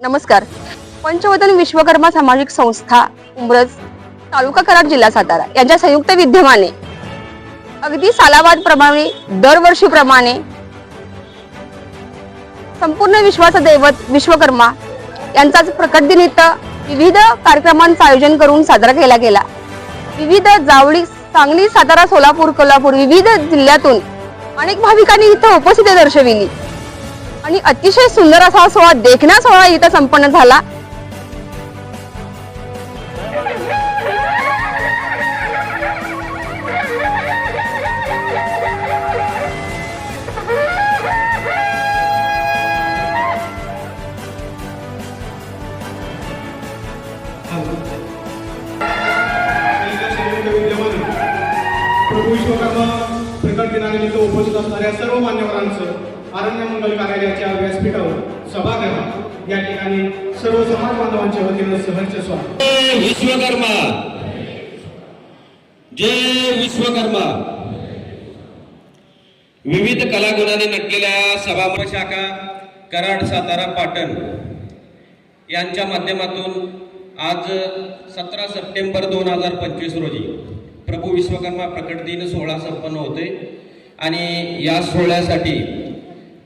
नमस्कार. पंचवदन विश्वकर्मा सामाजिक संस्था उमरज तालुका कराड जिल्हा सातारा यांच्या संयुक्त विद्यमाने अगदी सालाबाद प्रमाणे दरवर्षीप्रमाणे संपूर्ण विश्वाचं दैवत विश्वकर्मा यांचाच प्रकट दिनिमित्त विविध कार्यक्रमांचं आयोजन करून साजरा केला गेला. विविध जावळी सांगली सातारा सोलापूर कोल्हापूर विविध जिल्ह्यातून अनेक भाविकांनी इथं उपस्थिती दर्शविली. आणि अतिशय सुंदर असा सोहळा देखण्या सोहळा इथं संपन्न झाला. प्रभू विश्वकर्मा प्रकट दिनानिमित्त उपस्थित असणाऱ्या सर्व मान्यवरांचं आरण्य मंगल कार्यालयाच्या व्यासपीठावर सभागृहात या ठिकाणी सर्व समाज बांधवांच्या वतीनं सहर्ष स्वागत. विश्वकर्मा! जय विश्वकर्मा! विविध कलागुणाने नटलेल्या सभागृह शाखा कराड सातारा पाटण यांच्या माध्यमातून आज सतरा सप्टेंबर दोन हजार पंचवीस रोजी प्रभू विश्वकर्मा प्रकट दिन सोहळा संपन्न होते आणि या सोहळ्यासाठी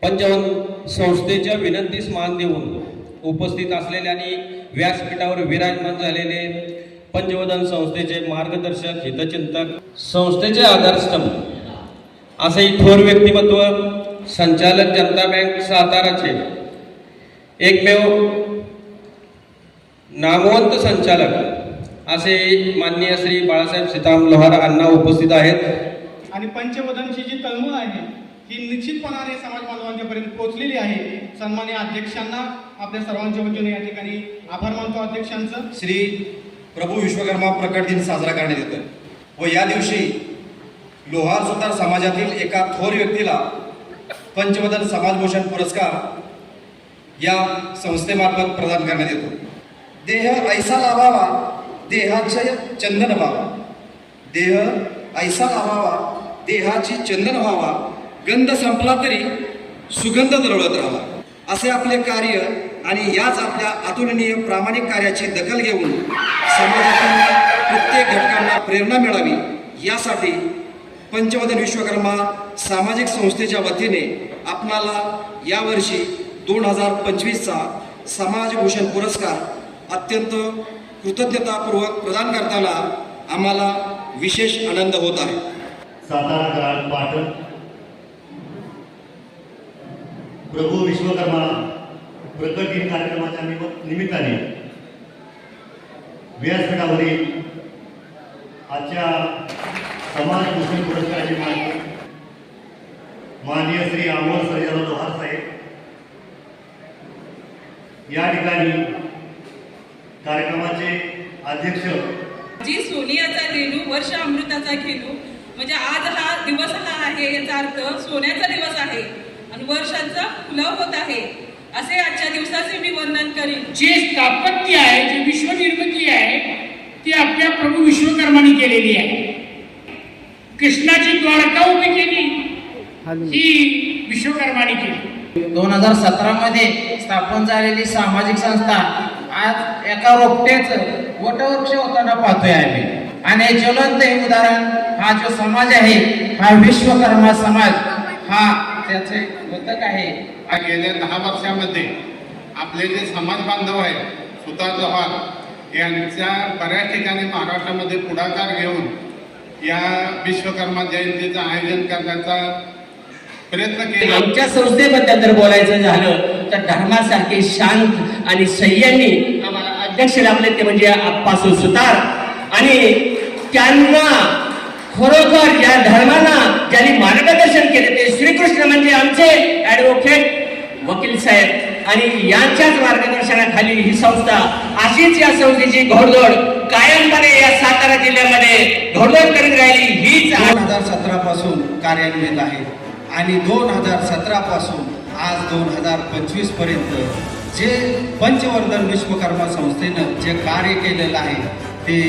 पंचवन संस्थेच्या विनंतीस मान देऊन उपस्थित असलेले आणि व्यासपीठावर विराजमान झालेले पंचवदन संस्थेचे मार्गदर्शक हितचिंतक संस्थेचे आधारस्तंभ असे थोर व्यक्तिमत्व संचालक जनता बँक साताराचे एकमेव नामवंत संचालक असे माननीय श्री बाळासाहेब सीताराम लोहार अण्णा उपस्थित आहेत. आणि पंचवदनची जी तळमळ आहे ही निश्चितपणाने समाज बांधवांच्या पर्यंत पोहोचलेली आहे. सन्मान्य अध्यक्षांना आपल्या सर्वांच्या वतीने या ठिकाणी आभार मानतो अध्यक्षांचं. श्री प्रभू विश्वकर्मा प्रकट दिन साजरा करण्यात येतो व या दिवशी लोहार सुतार समाजातील एका थोर व्यक्तीला पंचवदन समाजभूषण पुरस्कार या संस्थेमार्फत प्रदान करण्यात येतो. देह ऐसा लाभावा देहाचे चंदन व्हावा. देह ऐसा लाभावा देहाची चंदन व्हावा. गंध संपला तरी सुगंध दरवळत राहावा असे आपले कार्य आणि याच आपल्या अतुलनीय प्रामाणिक कार्याची दखल घेऊन समाजातील प्रत्येक घटकांना प्रेरणा मिळावी यासाठी पंचवदन विश्वकर्मा सामाजिक संस्थेच्या वतीने आपणाला यावर्षी दोन हजार पंचवीसचा समाजभूषण पुरस्कार अत्यंत कृतज्ञतापूर्वक प्रदान करताना आम्हाला विशेष आनंद होत आहे. सातारा पाटण प्रभू विश्वकर्मा प्रकट दिन कार्यक्रमाच्या निमित्ताने व्यासपीठावरील आजच्या समाज भूषण पुरस्काराचे मालक माननीय श्री अमोल सर्जेराव लोहार साहेब. या ठिकाणी कार्यक्रमाचे अध्यक्ष जी सोनियाचा रेणू वर्ष अमृताचा खेळू म्हणजे आज हा दिवस हा आहे याचा अर्थ सोन्याचा दिवस आहे. आणि वर्षाचा फुलाव होत आहे. असे आजच्या दिवसाचे मी वर्णन करीन. जे स्थापत्य आहे जे विश्वनिर्मिती आहे ती आपल्या प्रभू विश्वकर्माने केलेली आहे. कृष्णाची द्वारका उभी केली. ही विश्वकर्माने केली. दोन हजार सतरामध्ये स्थापन झालेली सामाजिक संस्था आज एका रोपट्याच वटवृक्ष होताना पाहतोय आम्ही. आणि ज्वलंत हे उदाहरण हा जो समाज आहे हा विश्वकर्मा समाज हा त्याचे घटक आहे. गेल्या दहा वर्षामध्ये आपले जे समाज बांधव आहेत सुतार जव्हार यांच्या बऱ्याच ठिकाणी महाराष्ट्रामध्ये पुढाकार घेऊन या विश्वकर्मा जयंतीचं आयोजन करण्याचा प्रयत्न केला. आमच्या संस्थेबद्दल जर बोलायचं झालं तर धर्मासारखे शांत आणि संयमी आम्हाला अध्यक्ष लाभले ते म्हणजे आप्पासू सुतार. आणि त्यांना खरोखर या धर्माला ज्यांनी मार्गदर्शन केले ते श्रीकृष्ण म्हणजे आमचे ऍडव्होकेट वकील साहेब आणि यांच्याच मार्गदर्शनाखाली ही संस्था अशीच या संस्थेची घोडदोड कायमपणे या सातारा जिल्ह्यामध्ये घोडदोड करीत राहिली. हीच दोन हजार सतरा पासून कार्यान्वित आहे. आणि दोन हजार सतरा पासून आज दोन हजार पंचवीसपर्यंत जे पंचवर्धन विश्वकर्मा संस्थेनं जे कार्य केलेलं आहे ते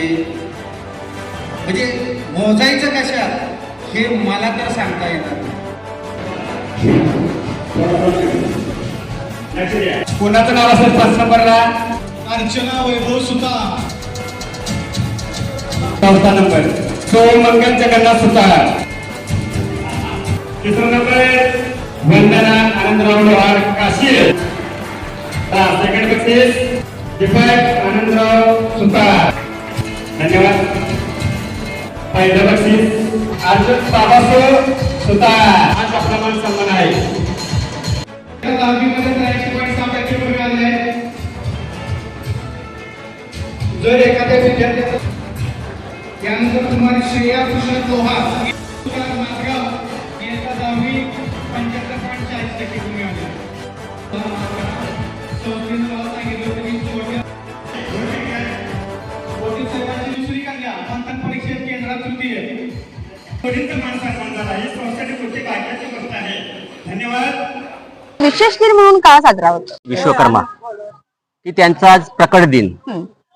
म्हणजे मोजायचं कशात हे मला तर सांगता येणार नाही. कोणाचं नाव असेल पाच नंबरला? अर्चना वैभव सुता. चौथा नंबर. तो मंगल जगन्नाथ सुतार तिसरा नंबर वंदना आनंदराव लोहार काशी सेकंड बक्षीस दीपक आनंदराव सुतार धन्यवाद. पहिलं बक्षीस अर्जुन बाबासो सुतार आज आपला मान सन्मान आहे. दहावीमध्ये त्र्याऐंशी पॉईंट सहा टक्के मिळाले जर एखाद्या विद्यार्थ्याचा त्यानंतर तुम्हाला श्रेया कृष्ण लोहार माजगाव दहावी पंच्याहत्तर पॉईंट चाळीस टक्के मिळाले दुसरी कन्या. मंथन परीक्षेत केंद्रात तृतीय पुढील मान सन्मान झाला. ही संस्थेची पुढची गोष्ट आहे. धन्यवाद. विशेष दिन म्हणून का साजरा होतो. विश्वकर्मा. की त्यांचा आज प्रकट दिन.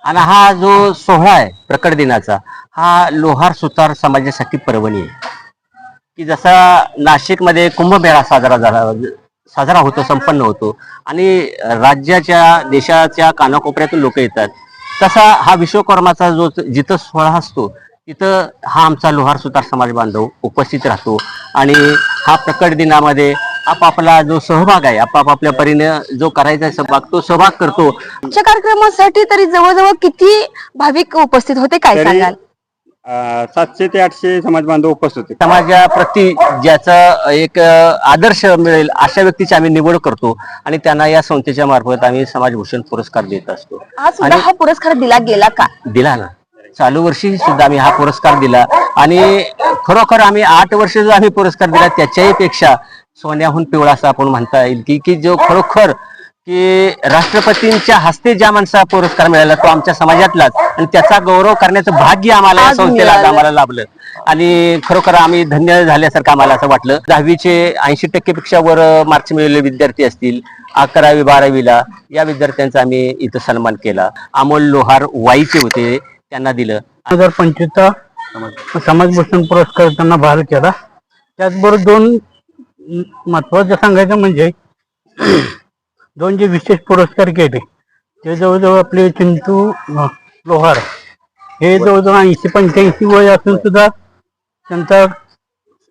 आणि हा जो सोहळा आहे प्रकट दिनाचा हा लोहार सुतार समाजासाठी पर्वणी आहे. की जसा नाशिकमध्ये कुंभमेळा साजरा झाला साजरा होतो संपन्न होतो आणि राज्याच्या देशाच्या कानाकोपऱ्यातून लोक येतात तसा हा विश्वकर्माचा जो जिथं सोहळा असतो तिथं हा आमचा लोहार सुतार समाज बांधव उपस्थित राहतो. आणि हा प्रकट दिनामध्ये आपापला जो सहभाग आहे आपापल्या परीने जो करायचा आहे सहभाग तो सहभाग करतो. आजच्या कार्यक्रमासाठी तरी जवळजवळ किती भाविक उपस्थित होते काय सांगाल? सातशे ते आठशे समाज बांधव उपस्थित होते. समाजाप्रती ज्याचा एक अ, आदर्श मिळेल अशा व्यक्तीची आम्ही निवड करतो आणि त्यांना या संस्थेच्या मार्फत आम्ही समाजभूषण पुरस्कार देत असतो. आज सुद्धा हा पुरस्कार दिला गेला का? दिला ना. चालू वर्षी सुद्धा आम्ही हा पुरस्कार दिला. आणि खरोखर आम्ही आठ वर्ष जो आम्ही पुरस्कार दिला त्याच्याही पेक्षा सोन्याहून पिवळा असं आपण म्हणता येईल की की जो खरोखर की राष्ट्रपतींच्या हस्ते ज्या माणसा पुरस्कार मिळाला तो आमच्या समाजातलाच. आणि त्याचा गौरव करण्याचं भाग्य आम्हाला या संस्थेला आज. आम्हाला लाभलं. आणि खरोखर आम्ही धन्य झाल्यासारखं आम्हाला असं वाटलं. दहावीचे ऐंशी टक्के पेक्षा वर मार्क्स मिळालेले विद्यार्थी असतील अकरावी बारावीला या विद्यार्थ्यांचा आम्ही इथं सन्मान केला. अमोल लोहार वाईचे होते त्यांना दिलं. दोन हजार पंचवीसचा समाजभूषण पुरस्कार त्यांना बहाल केला. त्याचबरोबर दोन महत्वाचं सांगायचं म्हणजे दोन जे विशेष पुरस्कार केले ते जवळजवळ आपले चिंटू अं, लोहार हे जवळजवळ ऐंशी पंच्याऐंशी वय असून सुद्धा त्यांचा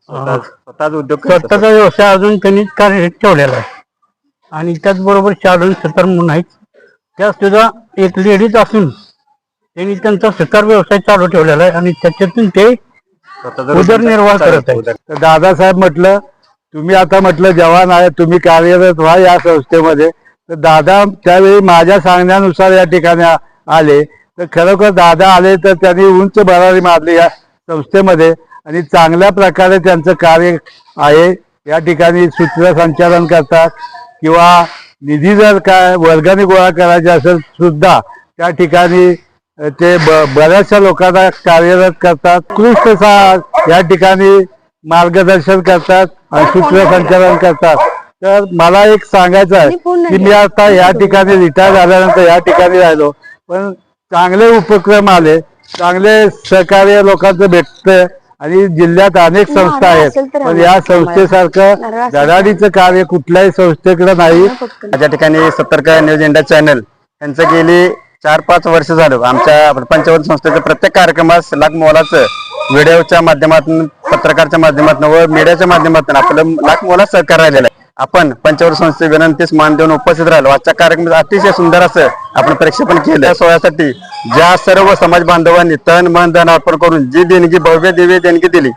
अं, स्वतःचा व्यवसाय अजून त्यांनी कार्यरत ठेवलेला आहे. आणि त्याचबरोबर शालन सतर म्हणून आहेत. त्या सुद्धा एक लेडीज असून त्यांनी त्यांचा सुतार व्यवसाय चालू ठेवलेला आहे आणि त्याच्यातून ते उदरनिर्वाह करत आहेत. दादासाहेब म्हटलं तुम्ही आता म्हटलं जवान आहे तुम्ही कार्यरत व्हा या संस्थेमध्ये. तर दादा त्यावेळी माझ्या सांगण्यानुसार या ठिकाणी आले. तर खरोखर दादा आले तर त्यांनी उंच भरारी मारली या संस्थेमध्ये. आणि चांगल्या प्रकारे त्यांचं कार्य आहे. या ठिकाणी सूत्रसंचालन करतात. किंवा निधी जर काय वर्गाने गोळा करायचे असेल सुद्धा त्या ठिकाणी ते ब- बऱ्याचशा लोकांना कार्यरत करतात. उत्कृष्ट या ठिकाणी मार्गदर्शन करतात. सूत्रसंचालन करतात. तर मला एक सांगायचं आहे की मी आता या ठिकाणी रिटायर झाल्यानंतर या ठिकाणी राहिलो. पण चांगले उपक्रम आले चांगले सहकार्य लोकांचं भेटतंय आणि जिल्ह्यात अनेक संस्था आहेत. पण या संस्थेसारखं धडाडीचं कार्य कुठल्याही संस्थेकडे नाही. माझ्या ठिकाणी सत्तरका न्यूज इंडिया चॅनल. यांचं गेली चार पाच वर्ष झालं. आमच्या पंचवर्ण संस्थेच्या प्रत्येक कार्यक्रमात लाख मोलाचं व्हिडिओच्या माध्यमातून पत्रकारच्या माध्यमातून व मीडियाच्या माध्यमातून आपलं लाख मोला सहकार्य राहिलेलं आहे. आपण पंचवर संस्थे विनंतीस मान देऊन उपस्थित राहिलो. आजच्या कार्यक्रम अतिशय सुंदर असं आपण प्रक्षेपण केलं. या सोहळ्यासाठी ज्या सर्व समाज बांधवांनी तन मन धन अर्पण करून जी देणगी भव्य देवी देणगी दिली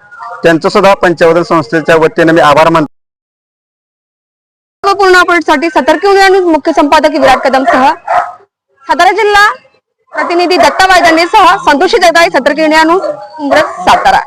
त्यांचं सुद्धा पंचवर्धन संस्थेच्या वतीने मी आभार मानतो. पूर्ण अपडेटसाठी सतर्क न्यूज मुख्य संपादक विराट कदम सह सातारा जिल्हा प्रतिनिधी दत्ता वायदंडे सह संतोषी दत्ता सतर्क न्यूज सातारा.